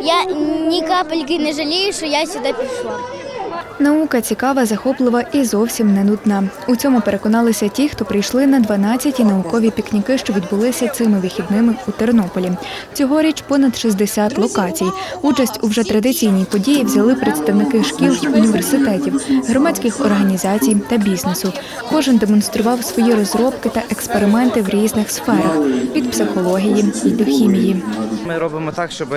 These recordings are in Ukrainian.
я ні капельки не жалію, що я сюди пішла. Наука цікава, захоплива і зовсім не нудна. У цьому переконалися ті, хто прийшли на 12-ті наукові пікніки, що відбулися цими вихідними у Тернополі. Цьогоріч понад 60 локацій. Участь у вже традиційній події взяли представники шкіл університетів, громадських організацій та бізнесу. Кожен демонстрував свої розробки та експерименти в різних сферах від психології і до хімії. Ми робимо так, щоб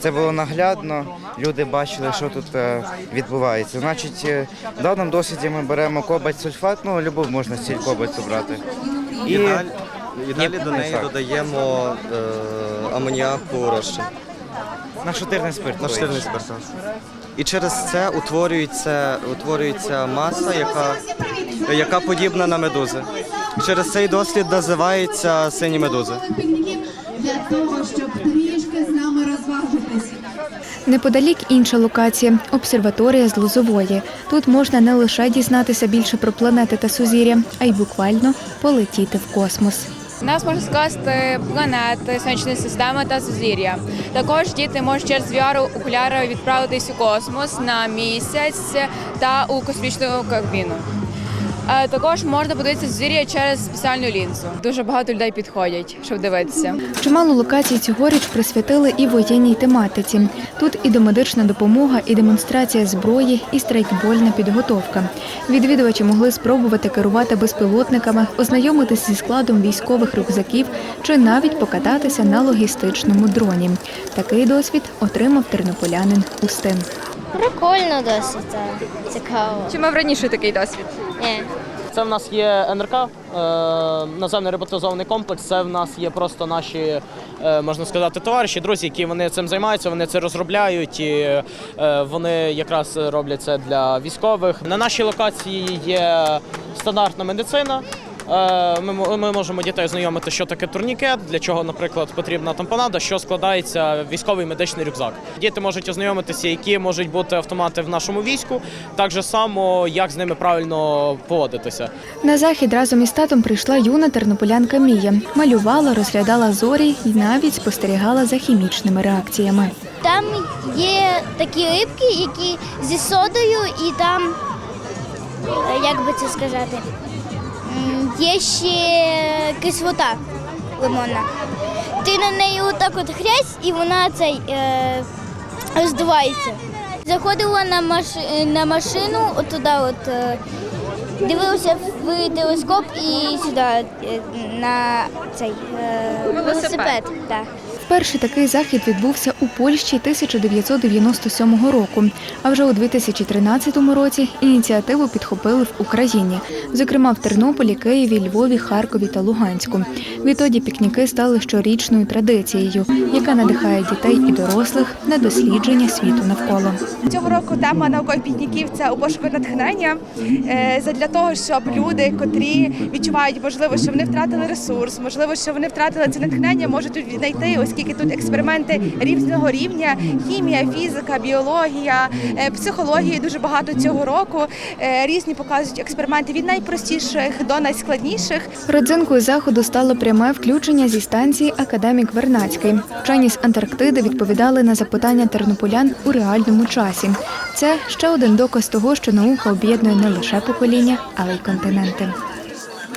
це було наглядно, люди бачили, що тут е, відбувається. Значить, е, в даному досвіді ми беремо кобальт сульфат, ну любов можна з ціль кобальту брати. І, І далі, і далі до неї так. додаємо е, амоніаку розчин, на шатирний спирт. наширний спиртаж. І через це утворюється, утворюється маса, яка, яка подібна на медузи. Через цей дослід називається сині медузи. для того, щоб трішки з нами розважитись. Неподалік інша локація обсерваторія з Лозової. Тут можна не лише дізнатися більше про планети та сузір'я, а й буквально полетіти в космос. Нас можна скласти планети, сонячної системи та сузір'я. Також діти можуть через VR окуляри відправитись у космос на місяць та у космічну кабіну. Е, Також можна подивитися сузір'я через спеціальну лінзу. Дуже багато людей підходять, щоб дивитися. Чимало локацій цьогоріч присвятили і воєнній тематиці. Тут і домедична допомога, і демонстрація зброї, і страйкбольна підготовка. Відвідувачі могли спробувати керувати безпілотниками, ознайомитися зі складом військових рюкзаків чи навіть покататися на логістичному дроні. Такий досвід отримав тернополянин Устин. Прикольно досить так. цікаво. Чи мав раніше такий досвід? Ні. Це в нас є НРК, е, наземний роботизований комплекс. Це в нас є просто наші, е, можна сказати, товариші, друзі, які вони цим займаються, вони це розробляють і е, вони якраз роблять це для військових. На нашій локації є стандартна медицина. Е, Ми, ми можемо дітей ознайомити, що таке турнікет, для чого, наприклад, потрібна тампонада, що складається військовий медичний рюкзак. Діти можуть ознайомитися, які можуть бути автомати в нашому війську, так же само, як з ними правильно поводитися. На захід разом із татом прийшла юна тернополянка Мія. Малювала, розглядала зорі і навіть спостерігала за хімічними реакціями. Там є такі рибки, які зі содою, і там, е, як би це сказати, є ще кислота лимонна. Ти на неї отак от хрясь, і вона цей е, роздувається. Заходила на, маш... на машину, от туди от. Е, Дивилася в телескоп і сюди е, на цей е, велосипед. Так. Перший такий захід відбувся у Польщі 1997 року. А вже у 2013 році ініціативу підхопили в Україні, зокрема в Тернополі, Києві, Львові, Харкові та Луганську. Відтоді пікніки стали щорічною традицією, яка надихає дітей і дорослих на дослідження світу навколо. Цього року тема наукових пікніків це у пошуку натхнення е, задля того, щоб люди, котрі відчувають, можливо, що вони втратили ресурс, можливо, що вони втратили це натхнення, можуть тут знайти, оскільки тут експерименти різного рівня: хімія, фізика, біологія, е, психологія дуже багато цього року. Е, Різні показують експерименти від найпростіших до найскладніших. Родзинкою заходу стало пряме включення зі станції Академік Вернацький. Вчені з Антарктиди відповідали на запитання тернополян у реальному часі. Це ще один доказ того, що наука об'єднує не лише покоління, але й континенти.